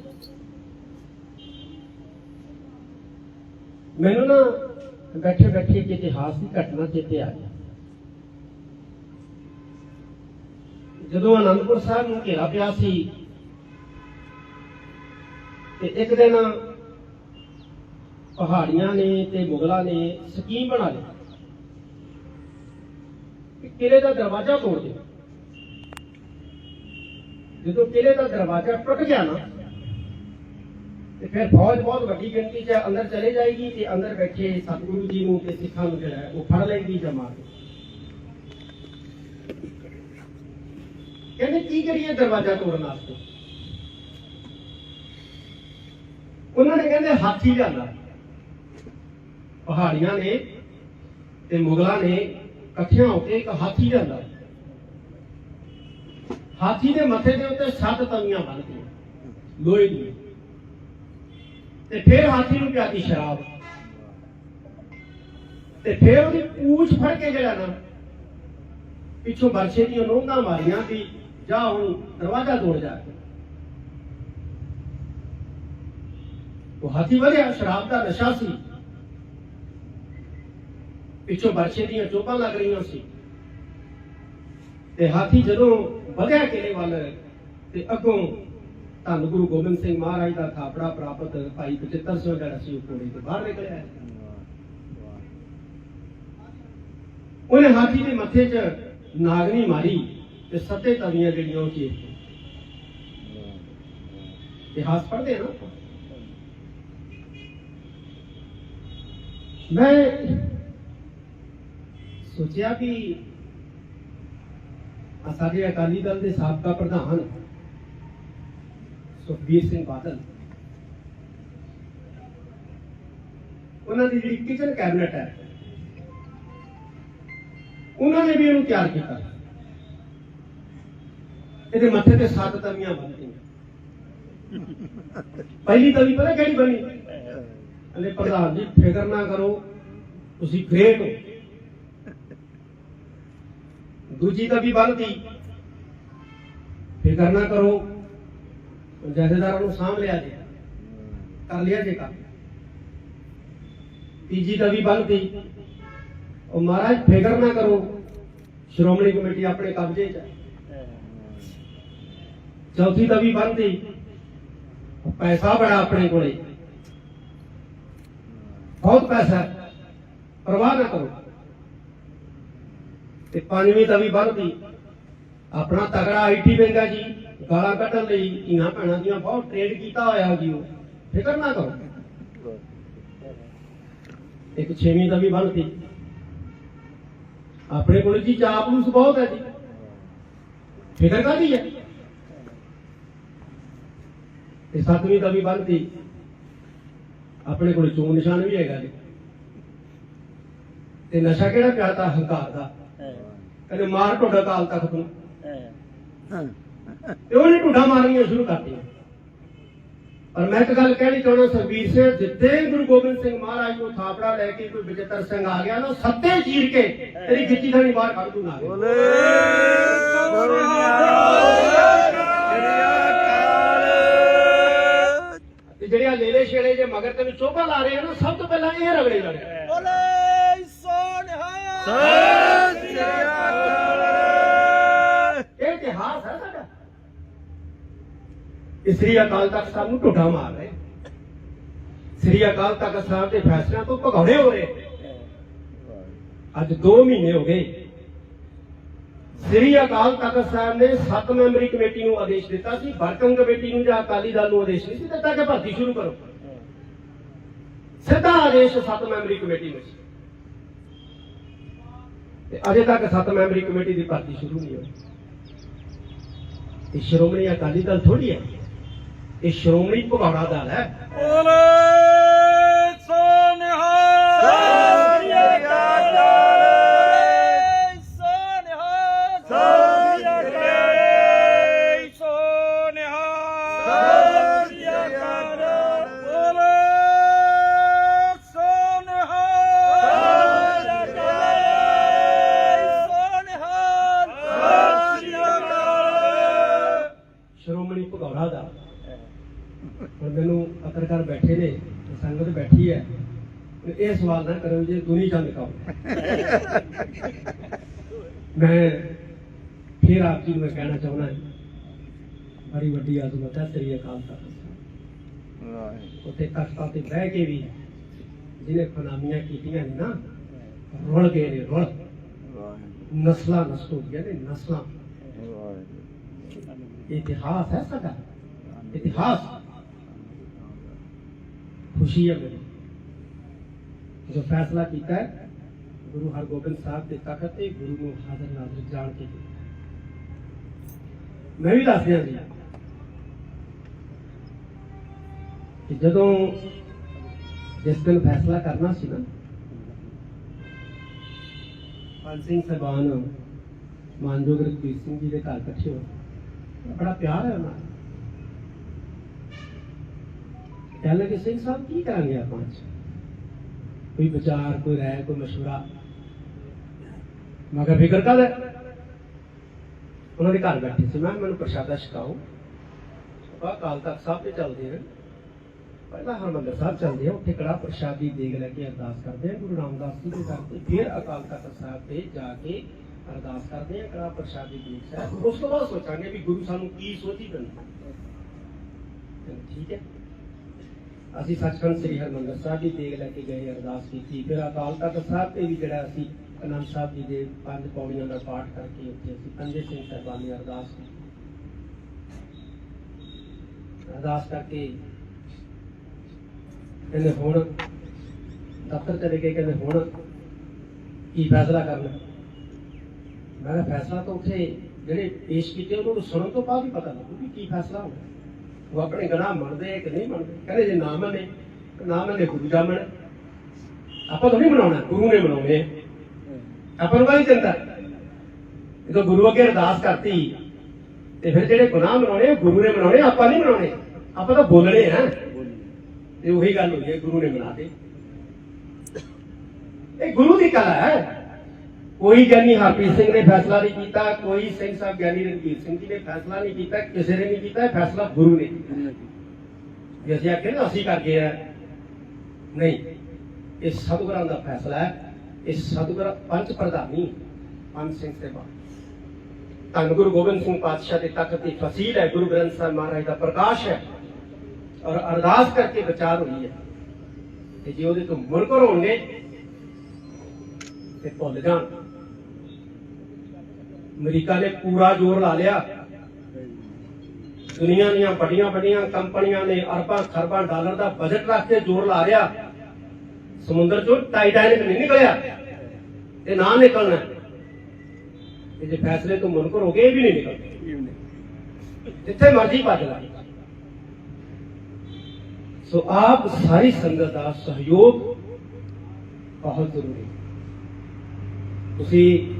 ਮੈਨੂੰ ਨਾ ਬੈਠੇ ਬੈਠੇ ਇੱਕ ਇਤਿਹਾਸ ਦੀ ਘਟਨਾ ਚੇਤੇ ਆ ਗਈ ਜਦੋਂ ਅਨੰਦਪੁਰ ਸਾਹਿਬ ਨੂੰ ਘੇਰਾ ਪਿਆ ਸੀ, ਤੇ ਇੱਕ ਦਿਨ ਪਹਾੜੀਆਂ ਨੇ ਤੇ ਮੁਗਲਾਂ ਨੇ ਸਕੀਮ ਬਣਾ ਲਈ ਕਿ ਕਿਲੇ ਦਾ ਦਰਵਾਜ਼ਾ ਤੋੜ ਦੇ। ਜਦੋਂ ਕਿਲੇ ਦਾ ਦਰਵਾਜ਼ਾ ਟੁੱਟ ਗਿਆ ਨਾ, ਤੇ ਫਿਰ ਫੌਜ ਬਹੁਤ ਵੱਡੀ ਗਿਣਤੀ 'ਚ ਅੰਦਰ ਚਲੇ ਜਾਏਗੀ ਤੇ ਅੰਦਰ ਬੈਠੇ ਸਤਿਗੁਰੂ ਜੀ ਨੂੰ ਤੇ ਸਿੱਖਾਂ ਨੂੰ ਜਿਹੜਾ ਉਹ ਫੜ ਲਏਗੀ ਜਮਾ ਕਹਿੰਦੇ ਕੀ ਕਰੀਏ ਦਰਵਾਜ਼ਾ ਤੋੜਨ ਵਾਸਤੇ? ਉਹਨਾਂ ਨੇ ਕਹਿੰਦੇ ਹਾਥੀ ਜਾਂਦਾ ਪਹਾੜੀਆਂ ਨੇ ਤੇ ਮੁਗਲਾਂ ਨੇ ਇਕੱਠਿਆਂ ਹੋ ਕੇ ਇੱਕ ਹਾਥੀ ਜਾਂਦਾ ਹਾਥੀ ਦੇ ਮੱਥੇ ਦੇ ਉੱਤੇ ਸੱਤ ਤਵੀਆਂ ਬੰਨ੍ਹਤੀਆਂ ਲੋਹੇ ਦੀਆਂ। ਤੇ ਫਿਰ ਹਾਥੀ ਨੂੰ ਪਿਆਤੀ ਸ਼ਰਾਬ। ਤੇ ਫਿਰ ਉਹਦੀ ਪੂਛ ਫੜ ਕੇ ਜਿਹੜਾ ਨਾ, ਪਿੱਛੋਂ ਬਰਸ਼ੇ ਦੀਆਂ ਨੋਂਦਾਂ ਮਾਰੀਆਂ ਵੀ ਜਾ ਹੁਣ ਦਰਵਾਜ਼ਾ ਤੋੜ ਜਾ ਉਹ ਹਾਥੀ ਵਧਿਆ, ਸ਼ਰਾਬ ਦਾ ਨਸ਼ਾ ਸੀ। ਪਿੱਛੋਂ ਵਰਸ਼ੇ ਦੀਆਂ ਚੋਪਾਂ ਲੱਗ ਰਹੀਆਂ ਸੀ। ਤੇ ਹਾਥੀ ਜਦੋਂ ਵਧਿਆ ਕਿਲੇ ਵੱਲ, ਤੇ ਅੱਗੋਂ ਧੰਨ ਗੁਰੂ ਗੋਬਿੰਦ ਸਿੰਘ ਮਹਾਰਾਜ ਦਾ ਥਾਪੜਾ ਪ੍ਰਾਪਤ ਭਾਈ ਬਚਿੱਤਰ ਸਿੰਘ ਜਿਹੜਾ ਸੀ, ਉਹ ਕੋੜੇ ਤੋਂ ਬਾਹਰ ਨਿਕਲਿਆ। ਉਹਨੇ ਹਾਥੀ ਦੇ ਮੱਥੇ 'ਚ ਨਾਗਨੀ ਮਾਰੀ। ਤੇ ਸੱਤੇ ਤਵੀਆਂ ਜਿਹੜੀਆਂ ਉਹ ਚੀਜ਼ ਇਤਿਹਾਸ ਪੜ੍ਹਦੇ ਨਾ ਮੈਂ ਸੋਚਿਆ ਵੀ ਸਾਡੇ ਅਕਾਲੀ ਦਲ ਦੇ ਸਾਬਕਾ ਪ੍ਰਧਾਨ ਸੁਖਬੀਰ ਸਿੰਘ ਬਾਦਲ, ਉਹਨਾਂ ਦੀ ਜਿਹੜੀ ਕਿਚਨ ਕੈਬਨਿਟ ਹੈ, ਉਹਨਾਂ ਨੇ ਵੀ ਇਹਨੂੰ ਤਿਆਰ ਕੀਤਾ। ਇਹਦੇ ਮੱਥੇ ਤੇ ਸੱਤ ਤਵੀਆਂ ਬੰਨੀਆਂ ਪਹਿਲੀ ਤਵੀ ਪਤਾ ਕਿਹੜੀ ਬਣੀ? ਅਲੇ ਪ੍ਰਧਾਨ ਜੀ, ਫਿਕਰ ਨਾ ਕਰੋ, ਤੁਸੀਂ ਗ੍ਰੇਟ ਹੋ। ਦੂਜੀ ਤਵੀ ਬੰਨਤੀ। ਫਿਕਰ ਨਾ ਕਰੋ, ਜਥੇਦਾਰਾਂ ਨੂੰ ਸਾਂਭ ਲਿਆ ਜੇ, ਕਰ ਲਿਆ ਜੇ ਕੰਮ। ਤੀਜੀ ਤਵੀ ਬੰਨਤੀ। ਉਹ ਮਹਾਰਾਜ, ਫਿਕਰ ਨਾ ਕਰੋ, ਸ਼੍ਰੋਮਣੀ ਕਮੇਟੀ ਆਪਣੇ ਕਬਜ਼ੇ 'ਚ ਹੈ। ਚੌਥੀ ਤਵੀ ਬੰਨਤੀ ਪੈਸਾ ਬੜਾ ਆਪਣੇ ਕੋਲੇ। ਬਹੁਤ ਪੈਸਾ ਹੈ। ਪਰਵਾਹ ਨਾ ਕਰੋ। ਤੇ ਪੰਜਵੀਂ ਤਵੀ ਬੰਨਤੀ ਆਪਣਾ ਤਗੜਾ ਆਈਟੀ ਬੈਂਕਾ ਜੀ, ਗਾਲਾਂ ਕੱਢਣ ਲਈ ਧੀਆਂ ਭੈਣਾਂ ਦੀਆਂ ਬਹੁਤ ਟ੍ਰੇਡ ਕੀਤਾ ਹੋਇਆ ਜੀ ਉਹ। ਫਿਕਰ ਨਾ ਕਰੋ। ਇੱਕ ਛੇਵੀਂ ਤਵੀ ਬੰਨਤੀ ਆਪਣੇ ਕੋਲ ਜੀ ਚਾਪਲੂਸ ਬਹੁਤ ਹੈ ਜੀ। ਫਿਕਰ ਕਾਦੀ ਹੈ? ਤੇ ਸੱਤਵੀਂ ਤਵੀ ਬੰਨਤੀ ਆਪਣੇ ਕੋਲ ਚੋਣ ਨਿਸ਼ਾਨ ਵੀ ਹੈਗਾ ਜੀ। ਤੇ ਨਸ਼ਾ ਕਿਹੜਾ ਪਿਆਤਾ ਹੰਕਾਰ ਦਾ? ਕਹਿੰਦੇ ਮਾਰ ਢੋਡਾ ਕਾਲ ਤੱਕ ਤੂੰ। ਤੇ ਉਹਨੇ ਢੁੱਡਾ ਮਾਰਨੀਆਂ ਸ਼ੁਰੂ ਕਰਤੀਆਂ। ਪਰ ਮੈਂ ਇੱਕ ਗੱਲ ਕਹਿਣੀ ਚਾਹੁੰਦਾ ਸਰਬੀਰ ਸਿੰਘ ਜਿੱਤੇ ਗੁਰੂ ਗੋਬਿੰਦ ਸਿੰਘ ਮਹਾਰਾਜ ਨੂੰ ਥਾਪੜਾ ਲੈ ਕੇ ਕੋਈ ਵਿਜੇਤਰ ਸਿੰਘ ਆ ਗਿਆ ਨਾ ਸੱਤੇ ਚੀਰ ਕੇ ਤੇਰੀ ਗਿੱਚੀ ਥਾਣੀ ਬਾਹਰ ਕੱਢ ਦੂੰਗਾ ਤੇ ਜਿਹੜੇ ਆ ਲੇਲੇ ਛੇਲੇ ਜੇ ਮਗਰ ਤੈਨੂੰ ਚੋਭਾ ਲਾ ਰਹੇ ਆ ਨਾ ਸਭ ਤੋਂ ਪਹਿਲਾਂ ਇਹ ਰਗੜੇ ਜਾਣੇ ਇਹ ਇਤਿਹਾਸ ਹੈ ਸਾਡਾ। ਇਹ ਸ੍ਰੀ ਅਕਾਲ ਤਖਤ ਸਾਹਿਬ ਨੂੰ ਢੁੱਡਾ ਮਾਰ ਰਹੇ। ਸ੍ਰੀ ਅਕਾਲ ਤਖਤ ਸਾਹਿਬ ਦੇ ਫੈਸਲਿਆਂ ਤੋਂ ਭਗੌੜੇ ਹੋ ਰਹੇ। ਅੱਜ 2 ਮਹੀਨੇ ਹੋ ਗਏ। ਸ੍ਰੀ ਅਕਾਲ ਤਖਤ ਸਾਹਿਬ ਨੇ 7 ਮੈਂਬਰੀ ਕਮੇਟੀ ਨੂੰ ਆਦੇਸ਼ ਦਿੱਤਾ ਸੀ, ਵਰਕਿੰਗ ਕਮੇਟੀ ਨੂੰ ਜਾਂ ਅਕਾਲੀ ਦਲ ਨੂੰ ਆਦੇਸ਼ ਨਹੀਂ ਸੀ ਦਿੱਤਾ, ਕਿ ਭਰਤੀ ਸ਼ੁਰੂ ਕਰੋ। ਸਿੱਧਾ ਆਦੇਸ਼ 7 ਮੈਂਬਰੀ ਕਮੇਟੀ ਨੂੰ ਸੀ ਤੇ ਅਜੇ ਤੱਕ 7 ਮੈਂਬਰੀ ਕਮੇਟੀ ਦੀ ਭਰਤੀ ਸ਼ੁਰੂ ਨਹੀਂ ਹੋਈ। ਇਹ ਸ਼੍ਰੋਮਣੀ ਅਕਾਲੀ ਦਲ ਥੋੜੀ ਹੈ। ਇਹ ਸ਼੍ਰੋਮਣੀ ਭਗੌੜਾ ਦਲ ਹੈ। ਸ਼੍ਰੋਮਣੀ ਦੁਨੀ ਚੰਦ ਕਹੋ ਮੈਂ ਫਿਰ ਆਪ ਜੀ ਨੂੰ ਮੈਂ ਕਹਿਣਾ ਚਾਹੁੰਦਾ ਬੜੀ ਵੱਡੀ ਆਜ਼ਮਤ ਹੈ ਸ੍ਰੀ ਅਕਾਲ ਤਖਤ ਉੱਥੇ ਤਖਤਾਂ ਤੇ ਬਹਿ ਕੇ ਵੀ ਜਿਹਨੇ ਖਨਾਮੀਆਂ ਕੀਤੀਆਂ ਨੇ ਨਾ ਰੁਲ ਗਏ ਨੇ ਰੁਲ। ਨਸਲਾਂ ਨਸਲ ਹੋ ਗਈਆਂ ਨੇ ਨਸਲਾਂ। ਇਤਿਹਾਸ ਹੈ ਸਾਡਾ। ਇਤਿਹਾਸ। ਖੁਸ਼ੀ ਹੈ ਮੇਰੀ। ਜੋ ਫੈਸਲਾ ਕੀਤਾ ਹੈ ਗੁਰੂ ਹਰਗੋਬਿੰਦ ਸਾਹਿਬ ਦੇ ਤਖਤ ਤੇ ਗੁਰੂ ਨੂੰ ਹਾਜ਼ਰ ਨਾਜ਼ਰ ਜਾਣ ਕੇ ਕੀਤਾ। ਮੈਂ ਵੀ ਦੱਸ ਦਿਆਂ ਜੀ ਕਿ ਜਦੋਂ ਜਿਸ ਦਿਨ ਫੈਸਲਾ ਕਰਨਾ ਸੀ ਨਾ ਪੰਜ ਸਿੰਘ ਸਾਹਿਬਾਨ ਮਾਨਯੋਗ ਰਘਬੀਰ ਸਿੰਘ ਜੀ ਦੇ ਘਰ ਇਕੱਠੇ ਹੋਏ ਬੜਾ ਪਿਆਰ ਹੈ ਉਹਨਾਂ ਨਾਲ ਕਹਿਣ ਲੱਗੇ ਸਿੰਘ ਸਾਹਿਬ ਕੀ ਕਰਾਂਗੇ ਆਪਾਂ ਅੱਜ ਕੋਈ ਵਿਚਾਰ, ਕੋਈ ਰਾਏ, ਕੋਈ ਮਸ਼ਵਰਾ। ਮਗਰ ਫਿਕਰ ਕਾਹਦਾ? ਉਹਨਾਂ ਦੇ ਘਰ ਬੈਠੇ ਸੀ। ਮੈਂ ਮੈਨੂੰ ਪ੍ਰਸ਼ਾਦਾ ਛਕਾਓ। ਆਪਾਂ ਕਾਲ ਤੱਕ ਸਾਹਿਬ ਤੇ ਚੱਲਦੇ ਹਾਂ ਪਹਿਲਾਂ ਹਰਮੰਦਰ ਸਾਹਿਬ ਚੱਲਦੇ ਆ। ਉੱਥੇ ਕੜਾ ਪ੍ਰਸ਼ਾਦੀ ਦੇਗ ਲੈ ਕੇ ਅਰਦਾਸ ਕਰਦੇ ਆ। ਗੁਰੂ ਰਾਮਦਾਸ ਜੀ ਦੇ ਦਰ ਤੇ ਫਿਰ ਅਕਾਲ ਤਖਤ ਸਾਹਿਬ ਤੇ ਜਾ ਕੇ ਅਰਦਾਸ ਕਰਦੇ ਆ ਕੜਾ ਪ੍ਰਸ਼ਾਦੀ ਦੇਗ ਸਾਹਿਬ ਉਸ ਤੋਂ ਬਾਅਦ ਸੋਚਾਂਗੇ ਵੀ ਗੁਰੂ ਸਾਨੂੰ ਕੀ ਸੋਚੀ ਦਿੰਦਾ। ਠੀਕ ਹੈ। ਅਸੀਂ ਸੱਚਖੰਡ ਸ੍ਰੀ ਹਰਮੰਦਰ ਸਾਹਿਬ ਦੀ ਦੇਗ ਲੈ ਕੇ ਗਏ, ਅਰਦਾਸ ਕੀਤੀ। ਫਿਰ ਅਕਾਲ ਤਖਤ ਸਾਹਿਬ ਤੇ ਵੀ ਜਿਹੜਾ ਅਸੀਂ ਅਨੰਦ ਸਾਹਿਬ ਜੀ ਦੇ ਪੰਜ ਪੌੜੀਆਂ ਦਾ ਪਾਠ ਕਰਕੇ ਉੱਥੇ ਅਸੀਂ ਪੰਜੇ ਸਿੰਘ ਸਾਹਿਬਾਨ ਦੀ ਅਰਦਾਸ ਕੀਤੀ। ਅਰਦਾਸ ਕਰਕੇ ਕਹਿੰਦੇ ਹੁਣ ਦਫ਼ਤਰ ਚਲੇ ਗਏ, ਕਹਿੰਦੇ ਹੁਣ ਕੀ ਫੈਸਲਾ ਕਰਨਾ? ਮੈਂ ਕਿਹਾ ਫੈਸਲਾ ਤਾਂ ਉੱਥੇ ਜਿਹੜੇ ਪੇਸ਼ ਕੀਤੇ ਉਹਨਾਂ ਨੂੰ ਸੁਣਨ ਤੋਂ ਬਾਅਦ ਹੀ ਪਤਾ ਲੱਗੂ ਵੀ ਕੀ ਫੈਸਲਾ ਹੋਣਾ। ਉਹ ਆਪਣੇ ਗਨਾਹ ਮੰਨਦੇ ਕਿ ਨਹੀਂ ਮੰਨਦੇ? ਕਹਿੰਦੇ ਜੇ ਨਾ ਮੰਨੇ ਨਾ ਮੰਨੇ ਗੁਰੂ ਜਾ ਮੰਨੇ। ਆਪਾਂ ਤਾਂ ਨਹੀਂ ਬਣਾਉਣਾ ਗੁਰੂ ਨੇ ਬਣਾਉਣੇ ਆਪਾਂ ਨੂੰ ਕਾਹਦੀ ਚਿੰਤਾ? ਜਦੋਂ ਗੁਰੂ ਅੱਗੇ ਅਰਦਾਸ ਕਰਤੀ। ਤੇ ਫਿਰ ਜਿਹੜੇ ਗੁਨਾਹ ਮਨਾਉਣੇ ਗੁਰੂ ਨੇ ਮਨਾਉਣੇ, ਆਪਾਂ ਨਹੀਂ ਮਨਾਉਣੇ। ਆਪਾਂ ਤਾਂ ਬੋਲਣੇ ਆ। ਤੇ ਉਹੀ ਗੱਲ ਹੋਈ ਹੈ, ਗੁਰੂ ਨੇ ਬਣਾ ਦੇ ਇਹ ਗੁਰੂ ਦੀ ਕਲਾ ਹੈ। ਕੋਈ ਗਿਆਨੀ ਹਰਪ੍ਰੀਤ ਸਿੰਘ ਨੇ ਫੈਸਲਾ ਨਹੀਂ ਕੀਤਾ, ਕੋਈ ਸਿੰਘ ਸਾਹਿਬ ਗਿਆਨੀ ਰਣਜੀਤ ਸਿੰਘ ਜੀ ਨੇ ਫੈਸਲਾ ਨਹੀਂ ਕੀਤਾ, ਕਿਸੇ ਨੇ ਨਹੀਂ ਕੀਤਾ ਫੈਸਲਾ ਗੁਰੂ ਨੇ ਕੀਤਾ। ਜੇ ਅਸੀਂ ਆਖੇ ਨਾ, ਅਸੀਂ ਕਰ ਗਏ ਆ ਨਹੀਂ, ਇਹ ਸਤਿਗੁਰਾਂ ਦਾ ਫੈਸਲਾ ਹੈ। ਇਹ ਸਤਿਗੁਰਾਂ, ਪੰਜ ਪ੍ਰਧਾਨੀ ਪੰਜ ਸਿੰਘ ਸੇਵਾ ਧੰਨ ਗੁਰੂ ਗੋਬਿੰਦ ਸਿੰਘ ਪਾਤਸ਼ਾਹ ਦੇ ਤਖਤ ਦੀ ਫਸੀਲ ਹੈ। ਗੁਰੂ ਗ੍ਰੰਥ ਸਾਹਿਬ ਮਹਾਰਾਜ ਦਾ ਪ੍ਰਕਾਸ਼ ਹੈ ਔਰ ਅਰਦਾਸ ਕਰਕੇ ਵਿਚਾਰ ਹੋਈ ਹੈ ਤੇ ਜੇ ਉਹਦੇ ਤੋਂ ਮੁਨਕਰ ਹੋਣਗੇ, ਤੇ ਭੁੱਲ ਜਾਣ। ਅਮਰੀਕਾ ਨੇ ਪੂਰਾ ਜ਼ੋਰ ਲਾ ਲਿਆ। ਦੁਨੀਆ ਦੀਆਂ ਵੱਡੀਆਂ ਵੱਡੀਆਂ ਕੰਪਨੀਆਂ ਨੇ ਅਰਬਾਂ ਖਰਬਾਂ ਡਾਲਰ ਦਾ ਬਜਟ ਰੱਖ ਕੇ ਜ਼ੋਰ ਲਾ ਰਿਹਾ ਸਮੁੰਦਰ ਚੋਂ ਟਾਈਟੈਨਿਕ ਨਹੀਂ ਨਿਕਲਿਆ। ਤੇ ਨਾ ਨਿਕਲਣਾ। ਤੇ ਜੇ ਫੈਸਲੇ ਤੋਂ ਮੁਨਕਰ ਹੋ ਗਏ, ਇਹ ਵੀ ਨਹੀਂ ਨਿਕਲਦੇ। ਜਿੱਥੇ ਮਰਜ਼ੀ ਭੱਜ ਲੈ। ਸੋ ਆਪ ਸਾਰੀ ਸੰਗਤ ਦਾ ਸਹਿਯੋਗ ਬਹੁਤ ਜ਼ਰੂਰੀ ਤੁਸੀਂ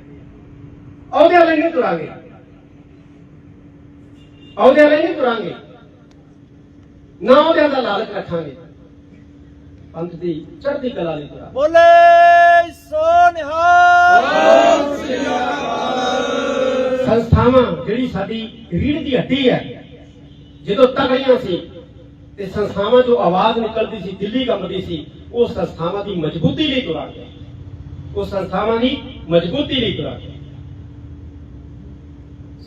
ਉਹਦੇ ਵਾਲੇ ਨਹੀਂ ਤੁਰਾਂਗੇ। ਉਹਦੇ ਵਾਲੇ ਨਹੀਂ ਤੁਰਾਂਗੇ। ਨਾ ਉਹਦੇ ਦਾ ਲਾਲਚ ਰੱਖਾਂਗੇ। ਪੰਥ ਦੀ ਚੜ੍ਹਦੀ ਕਲਾ ਲਈ ਤੁਰਾਂਗੇ। ਬੋਲੇ ਸੋ ਨਿਹਾਲ ਸੰਸਥਾਵਾਂ ਜਿਹੜੀ ਸਾਡੀ ਰੀੜ ਦੀ ਹੱਡੀ ਹੈ ਜਦੋਂ ਤਗੜੀਆਂ ਸੀ ਤੇ ਸੰਸਥਾਵਾਂ ਤੋਂ ਆਵਾਜ਼ ਨਿਕਲਦੀ ਸੀ ਦਿੱਲੀ ਕੰਬਦੀ ਸੀ ਉਹ ਸੰਸਥਾਵਾਂ ਦੀ ਮਜ਼ਬੂਤੀ ਲਈ ਤੁਰਾਂਗੇ। ਉਹ ਸੰਸਥਾਵਾਂ ਦੀ ਮਜ਼ਬੂਤੀ ਲਈ ਤੁਰਾਂਗੇ।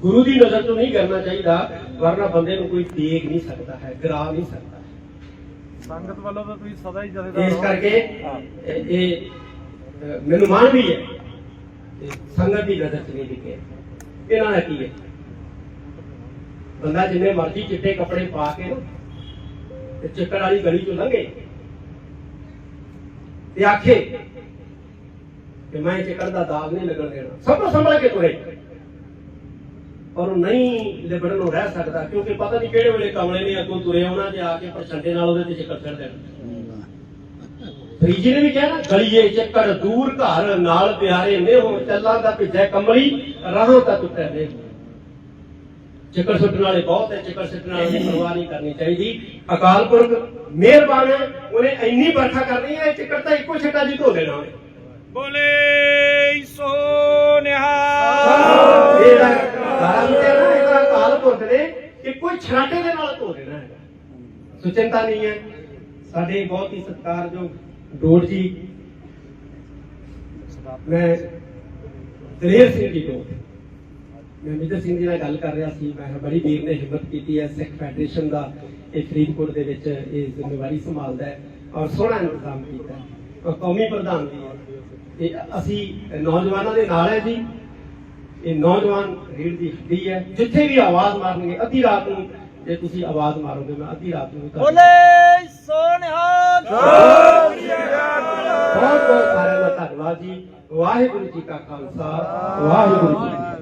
ਗੁਰੂ ਦੀ ਨਜ਼ਰ ਤੋਂ ਨਹੀਂ ਕਰਨਾ ਚਾਹੀਦਾ ਵਰਨਾ ਬੰਦੇ ਨੂੰ ਕੋਈ ਦੇਖ ਨਹੀਂ ਸਕਦਾ ਹੈ ਗਰਾ ਨਹੀਂ ਸਕਦਾ ਸੰਗਤ ਵੱਲੋਂ ਤਾਂ ਤੁਸੀਂ ਸਦਾ ਹੀ ਜਥੇਦਾਰ ਇਸ। ਕਰਕੇ। ਇਹ ਮੈਨੂੰ ਮਾਣ ਵੀ ਹੈ ਤੇ ਸੰਗਤ ਦੀ ਨਜ਼ਰ ਚ ਨਹੀਂ ਦਿਖੇ ਇਹਨਾਂ ਦਾ ਕੀ ਹੈ? ਬੰਦਾ ਜਿੰਨੇ ਮਰਜ਼ੀ ਚਿੱਟੇ ਕੱਪੜੇ ਪਾ ਕੇ ਨਾ ਤੇ ਚੱਕਰ ਵਾਲੀ ਗਲੀ ਚੋਂ ਲੰਘੇ। ਤੇ ਆਖੇ ਕਿ ਮੈਂ ਚੱਕਰ ਦਾ ਦਾਗ ਨਹੀਂ ਲੱਗਣ ਦੇਣਾ। ਸਭ ਨੂੰ ਸੰਭਲ ਕੇ ਤੁਰੇ ਉਹ ਨਹੀਂ ਲਿਬੜਨ ਨੂੰ ਰਹਿ ਸਕਦਾ ਕਿਉਂਕਿ ਪਤਾ ਨਹੀਂ ਕਿਹੜੇ ਵੇਲੇ ਕਮਲੇ ਨੇ ਅੱਗੋਂ ਤੁਰੇ ਆਉਣਾ ਤੇ ਆ ਕੇ ਪ੍ਰਚੰਡੇ ਨਾਲ ਉਹਦੇ ਤੇ ਚੱਕਰ ਛੱਡ ਦੇਣਾ ਫਰੀਜੀ ਨੇ ਵੀ ਕਿਹਾ ਨਾ ਗਲੀਏ ਚੱਕਰ ਦੂਰ ਘਰ ਨਾਲ ਪਿਆਰੇ ਨੇ ਹੋ ਚੱਲਾਂ ਦਾ ਭਿੱਜੇ ਕਮਲੀ ਰਾਹਾਂ ਤਾਂ ਟੁੱਟੇ ਨੇ। ਚੱਕਰ ਸੁੱਟਣ ਵਾਲੇ ਬਹੁਤ ਹੈ ਚੱਕਰ ਸੁੱਟਣ ਵਾਲੇ ਦੀ ਪਰਵਾਹ ਨਹੀਂ ਕਰਨੀ ਚਾਹੀਦੀ। ਅਕਾਲ ਪੁਰਖ ਮਿਹਰਬਾਨ ਹੈ ਉਹਨੇ ਇੰਨੀ ਵਰਖਾ ਕਰਨੀ ਹੈ ਚੱਕਰ ਤਾਂ ਇੱਕੋ ਛੱਟਾ ਜੀ ਧੋ ਦੇਣਾ ਬੋਲੇ ਸੋ ਨਿਹਾਲ। ਇਹਦਾ ਕਾਰਨ ਤੇ ਨਾ ਇਹਦਾ ਅਕਾਲ ਪੁਰਖ ਨੇ ਕਿ ਕੋਈ ਛਰਾਟੇ ਦੇ ਨਾਲ ਧੋ ਦੇਣਾ ਹੈ ਸੋ ਨਹੀਂ ਹੈ। ਸਾਡੇ ਬਹੁਤ ਹੀ ਸਤਿਕਾਰਯੋਗ ਡੋੜ ਜੀ, ਮੈਂ ਦਲੇਰ ਸਿੰਘ ਜੀ ਤੋਂ ਮੈਂ ਮਿੱਤਰ ਸਿੰਘ ਜੀ ਨਾਲ ਗੱਲ ਕਰ ਰਿਹਾ ਸੀ। ਮੈਂ ਬੜੀ ਵੀਰ ਨੇ ਹਿੰਮਤ ਕੀਤੀ ਹੈ, ਸਿੱਖ ਫੈਡਰੇਸ਼ਨ ਦਾ ਇਹ ਫਰੀਦਕੋਟ ਦੇ ਵਿੱਚ ਇਹ ਜ਼ਿੰਮੇਵਾਰੀ ਸੰਭਾਲਦਾ ਹੈ ਔਰ ਸੋਹਣਾ ਇੰਤਜ਼ਾਮ ਕੀਤਾ ਹੈ। ਕੌਮੀ ਪ੍ਰਧਾਨ ਦੀ ਹੈ। ਇਹ ਅਸੀਂ ਨੌਜਵਾਨਾਂ ਦੇ ਨਾਲ ਹੈ ਜੀ। ਇਹ ਨੌਜਵਾਨ ਰੀੜ ਦੀ ਹੱਡੀ ਹੈ ਜਿੱਥੇ ਵੀ ਆਵਾਜ਼ ਮਾਰਨਗੇ ਅੱਧੀ ਰਾਤ ਨੂੰ ਜੇ ਤੁਸੀਂ ਆਵਾਜ਼ ਮਾਰੋਗੇ ਮੈਂ ਅੱਧੀ ਰਾਤ ਨੂੰ ਬੋਲੇ ਸੋ ਨਿਹਾਲ ਬਹੁਤ ਬਹੁਤ ਸਾਰਿਆਂ ਦਾ ਧੰਨਵਾਦ ਜੀ। ਵਾਹਿਗੁਰੂ ਜੀ ਕਾ ਖਾਲਸਾ ਵਾਹਿਗੁਰੂ ਜੀ ਕੀ